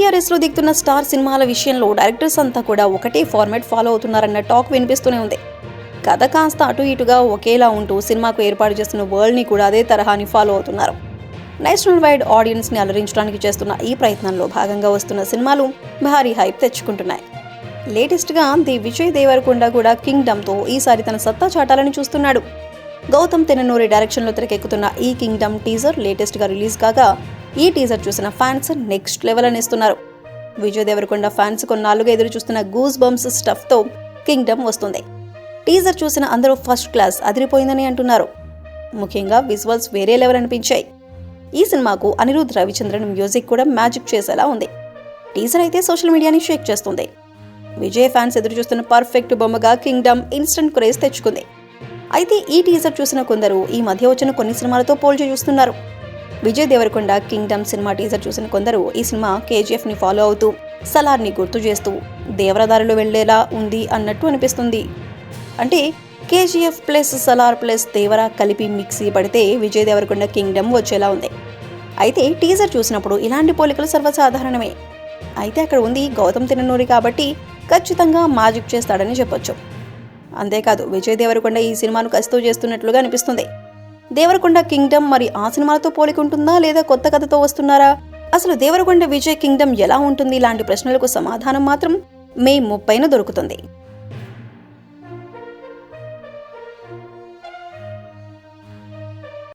India రేస్లో దిగుతున్న star సినిమాల విషయంలో డైరెక్టర్స్ అంతా కూడా ఒకటే ఫార్మాట్ ఫాలో అవుతున్నారన్న టాక్ వినిపిస్తూనే ఉంది. కథ కాస్త అటు ఇటుగా ఒకేలా ఉంటూ సినిమాకు ఏర్పాటు చేస్తున్న వరల్డ్ని కూడా అదే తరహాని ఫాలో అవుతున్నారు. నేషనల్ వైడ్ ఆడియన్స్ని అలరించడానికి చేస్తున్న ఈ ప్రయత్నంలో భాగంగా వస్తున్న సినిమాలు భారీ హైప్ తెచ్చుకుంటున్నాయి. లేటెస్ట్గా ది విజయ్ దేవరకొండ కూడా కింగ్డమ్తో ఈసారి తన సత్తా చాటాలని చూస్తున్నాడు. గౌతమ్ తెననూరి డైరెక్షన్లో తెరకెక్కుతున్న ఈ కింగ్డమ్ టీజర్ లేటెస్ట్గా రిలీజ్ కాగా ఈ టీజర్ చూసిన ఫ్యాన్స్ నెక్స్ట్ లెవెల్ అనిస్తున్నారు విజయ్ దేవరకొండ ఫ్యాన్స్ కొన్నాళ్ళుగా ఎదురు చూస్తున్న గూస్ బంప్స్ స్టఫ్తో కింగ్డమ్ వస్తుంది. టీజర్ చూసిన అందరూ ఫస్ట్ క్లాస్ అదిరిపోయిందని అంటున్నారు. ముఖ్యంగా విజువల్స్ వేరే లెవెల్ అనిపించాయి. ఈ సినిమాకు అనిరుద్ రవిచంద్రన్ మ్యూజిక్ కూడా మ్యాజిక్ చేసేలా ఉంది. టీజర్ అయితే సోషల్ మీడియాని షేక్ చేస్తుంది. విజయ్ ఫ్యాన్స్ ఎదురు చూస్తున్న పర్ఫెక్ట్ బొమ్మగా కింగ్డమ్ ఇన్స్టంట్ క్రేజ్ తెచ్చుకుంది. అయితే ఈ టీజర్ చూసిన కొందరు ఈ మధ్య వచ్చిన కొన్ని సినిమాలతో పోల్చి చూస్తున్నారు. Vijay Devarakonda Kingdom cinema teaser చూసిన కొందరు ఈ సినిమా కేజీఎఫ్ని ఫాలో అవుతూ సలార్ని గుర్తు చేస్తూ దేవరదారిలో వెళ్ళేలా ఉంది అన్నట్టు అనిపిస్తుంది. అంటే KGF plus Salaar plus Devara కలిపి మిక్సీ పడితే విజయ్ దేవరకొండ కింగ్డమ్ వచ్చేలా ఉంది. అయితే టీజర్ చూసినప్పుడు ఇలాంటి పోలికలు సర్వసాధారణమే. అయితే అక్కడ ఉంది గౌతమ్ తిననూరి కాబట్టి ఖచ్చితంగా మ్యాజిక్ చేస్తాడని చెప్పొచ్చు. అంతేకాదు విజయ్ దేవరకొండ ఈ సినిమాను కసితో చేస్తున్నట్లుగా అనిపిస్తుంది. దేవరకొండ కింగ్డమ్ మరి ఆ సినిమాలతో పోలికుంటుందా లేదా కొత్త కథతో వస్తున్నారా? అసలు దేవరకొండ విజయ్ కింగ్డమ్ ఎలా ఉంటుంది? ఇలాంటి ప్రశ్నలకు సమాధానం మాత్రం మే ముప్పైన దొరుకుతుంది.